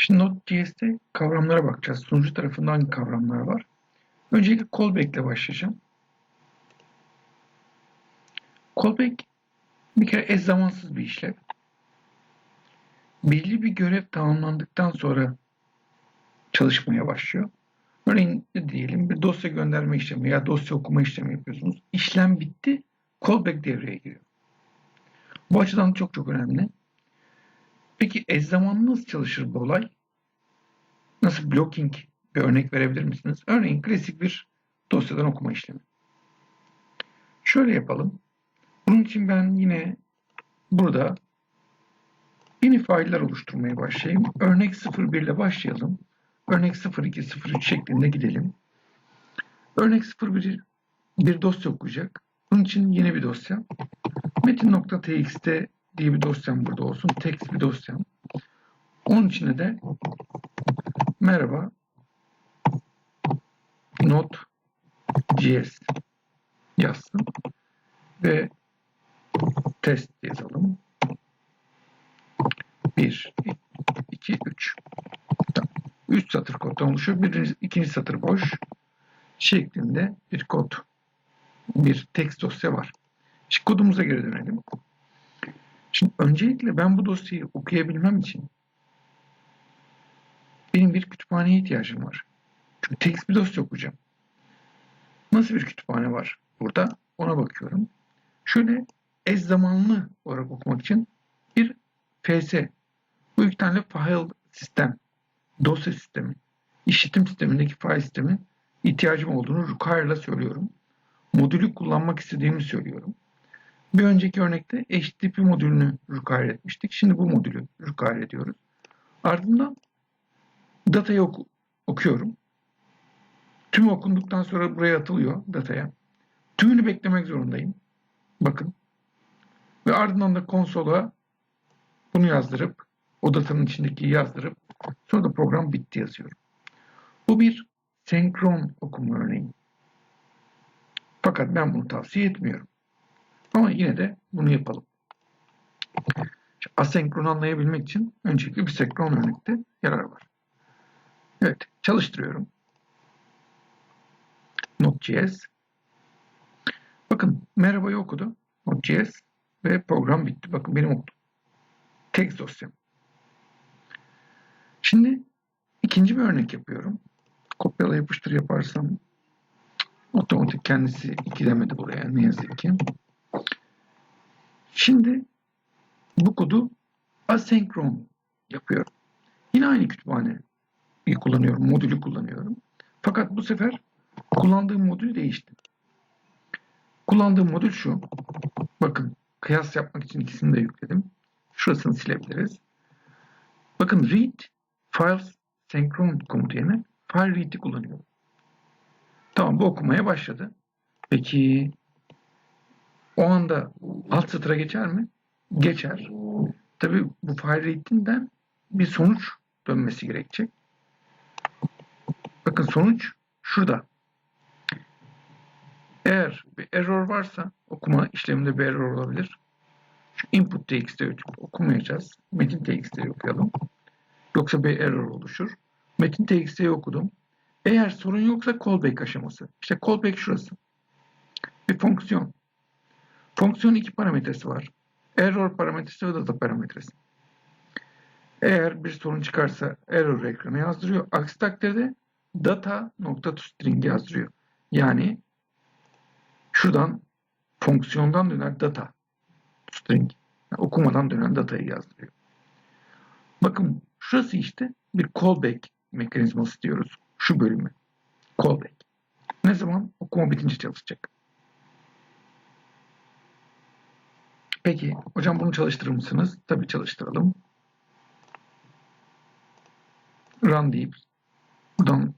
Şimdi Node.js'te kavramlara bakacağız. Sunucu tarafında hangi kavramlar var? Öncelikle callback ile başlayacağım. Callback bir kere eş zamansız bir işlev. Belli bir görev tamamlandıktan sonra çalışmaya başlıyor. Örneğin ne diyelim bir dosya gönderme işlemi ya dosya okuma işlemi yapıyorsunuz. İşlem bitti, callback devreye giriyor. Bu açıdan çok çok önemli. Peki eş zamanlı nasıl çalışır bu olay? Nasıl blocking bir örnek verebilir misiniz? Örneğin klasik bir dosyadan okuma işlemi. Şöyle yapalım. Bunun için ben yine burada yeni failler oluşturmaya başlayayım. Örnek 01 ile başlayalım. Örnek 02, 03 şeklinde gidelim. Örnek 01 bir dosya okuyacak. Bunun için yeni bir dosya. Metin.txt diye bir dosyam burada olsun. Text bir dosyam. Onun içine de merhaba Node.js yazsın ve test yazalım. 1, 2, 3. 3 satır koddan oluşuyor. Birinci, ikinci satır boş şeklinde bir kod, bir text dosya var. Şimdi kodumuza geri dönelim. Şimdi öncelikle ben bu dosyayı okuyabilmem için benim bir kütüphaneye ihtiyacım var. Çünkü text bir dosya okuyacağım. Nasıl bir kütüphane var burada? Ona bakıyorum. Şöyle eş zamanlı olarak okumak için bir FS. Bu iki tane file sistem, dosya sistemi, işletim sistemindeki file sistemi ihtiyacım olduğunu require'la söylüyorum. Modülü kullanmak istediğimi söylüyorum. Bir önceki örnekte HTTP modülünü require etmiştik. Şimdi bu modülü require ediyoruz. Ardından datayı oku okuyorum. Tüm okunduktan sonra buraya atılıyor dataya. Tümünü beklemek zorundayım. Bakın. Ve ardından da konsola bunu yazdırıp o datanın içindeki yazdırıp sonra da program bitti yazıyorum. Bu bir senkron okuma örneği. Fakat ben bunu tavsiye etmiyorum. Ama yine de bunu yapalım. Asenkron anlayabilmek için öncelikle bir senkron örnekte yarar var. Evet, çalıştırıyorum. Node.js. Bakın merhabayı okudu. Node.js ve program bitti. Bakın benim okudum. Text dosyam. Şimdi ikinci bir örnek yapıyorum. Kopyala yapıştır yaparsam otomatik kendisi ikilemedi buraya ne yazık ki. Şimdi bu kodu asenkron yapıyorum. Yine aynı kütüphane kullanıyorum, modülü kullanıyorum. Fakat bu sefer kullandığım modül değişti. Kullandığım modül şu. Bakın kıyas yapmak için ikisini de yükledim. Şurasını silebiliriz. Bakın read files senkron komutu yerine file read'i kullanıyorum. Tamam bu okumaya başladı. Peki o anda alt satıra geçer mi? Geçer. Tabi bu file read'inden bir sonuç dönmesi gerekecek. Bakın sonuç şurada. Eğer bir error varsa okuma işleminde bir error olabilir. Şu input txt'yi okumayacağız. Metin txt'yi okuyalım. Yoksa bir error oluşur. Metin txt'yi okudum. Eğer sorun yoksa callback aşaması. İşte callback şurası. Bir fonksiyon. Fonksiyonun iki parametresi var. Error parametresi ve data parametresi. Eğer bir sorun çıkarsa error ekrana yazdırıyor. Aksi takdirde data nokta string yazdırıyor. Yani şuradan fonksiyondan dönen data string yani okumadan dönen datayı yazdırıyor. Bakın şurası işte bir callback mekanizması diyoruz. Şu bölümü. Callback. Ne zaman? Okuma bitince çalışacak. Peki hocam bunu çalıştırır mısınız? Tabii çalıştıralım. Run deyip buradan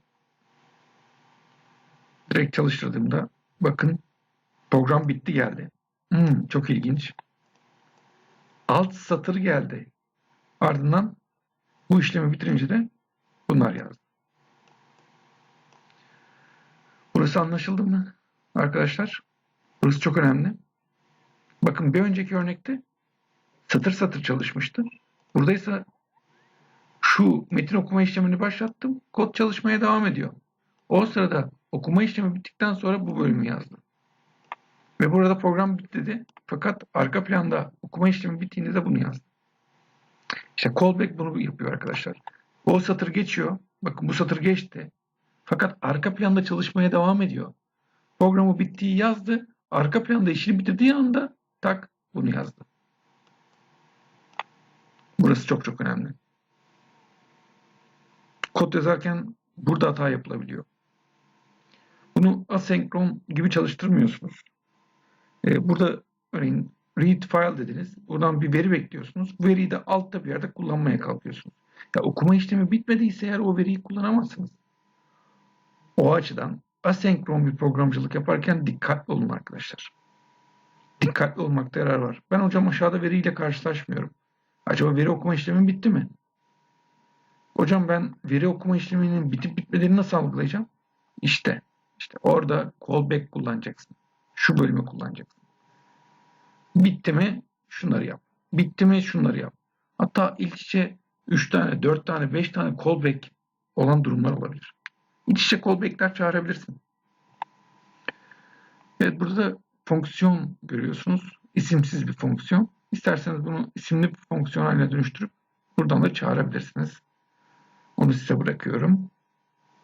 direkt çalıştırdığımda bakın program bitti geldi. Hmm, çok ilginç. Alt satır geldi. Ardından bu işlemi bitirince de bunlar yazdı. Burası anlaşıldı mı arkadaşlar? Burası çok önemli. Bakın bir önceki örnekte satır satır çalışmıştı. Burada ise Şu metin okuma işlemini başlattım. Kod çalışmaya devam ediyor. O sırada okuma işlemi bittikten sonra bu bölümü yazdım. Ve burada program bitti dedi. Fakat arka planda okuma işlemi bittiğinde de bunu yazdım. İşte callback bunu yapıyor arkadaşlar. O satır geçiyor. Bakın bu satır geçti. Fakat arka planda çalışmaya devam ediyor. Programı bittiği yazdı. Arka planda işini bitirdiği anda tak bunu yazdı. Burası çok çok önemli. Kod yazarken burada hata yapılabiliyor. Bunu asenkron gibi çalıştırmıyorsunuz. Ee, burada örneğin read file dediniz. Buradan bir veri bekliyorsunuz. Bu veriyi de altta bir yerde kullanmaya kalkıyorsunuz. Ya okuma işlemi bitmediyse eğer o veriyi kullanamazsınız. O açıdan asenkron bir programcılık yaparken dikkatli olun arkadaşlar. Dikkatli olmakta yarar var. Ben hocam aşağıda veriyle karşılaşmıyorum. Acaba veri okuma işlemi bitti mi? Hocam ben veri okuma işleminin bitip bitmediğini nasıl algılayacağım? İşte, işte orada callback kullanacaksın. Şu bölümü kullanacaksın. Bitti mi? Şunları yap. Bitti mi? Şunları yap. Hatta iç içe 3 tane, 4 tane, 5 tane callback olan durumlar olabilir. İç içe callbackler çağırabilirsin. Evet burada fonksiyon görüyorsunuz. İsimsiz bir fonksiyon. İsterseniz bunu isimli bir fonksiyon haline dönüştürüp buradan da çağırabilirsiniz. Onu size bırakıyorum.